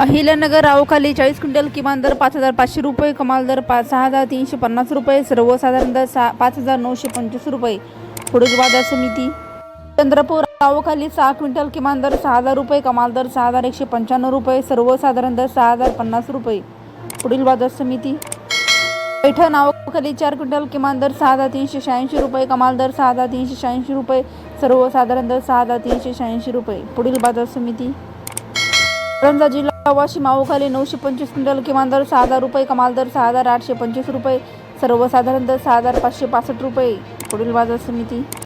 अहिल्यानगर रावखाली चाळीस क्विंटल किमान दर पाच हजार पाचशे रुपये कमाल दर पाच सहा हजार तीनशे पन्नास रुपये सर्वसाधारण दर सहा पाच हजार नऊशे पंचवीस रुपये. पुढील बाजार समिती. चंद्रपूर रावखाली सहा क्विंटल किमान दर सहा हजार रुपये कमाल दर सहा हजार एकशे पंच्याण्णव रुपये सर्वसाधारण दर सहा हजार पन्नास रुपये. पुढील बाजार समिती. पैठण नावाखाली चार क्विंटल किमान दर सहा हजार तीनशे शहाऐंशी रुपये कमाल दर सहा हजार तीनशे शहाऐंशी रुपये सर्वसाधारण दर सहा हजार तीनशे शहाऐंशी रुपये. पुढील बाजार समिती. रंजा जिल्हा प्रवाशी खाली नऊशे पंचवीस क्विंटल किमान दर सहा हजार रुपये कमाल दर सहा हजार आठशे पंचवीस रुपये सर्वसाधारण दर सहा हजार पाचशे पासष्ट रुपये. पुढील बाजार समिती.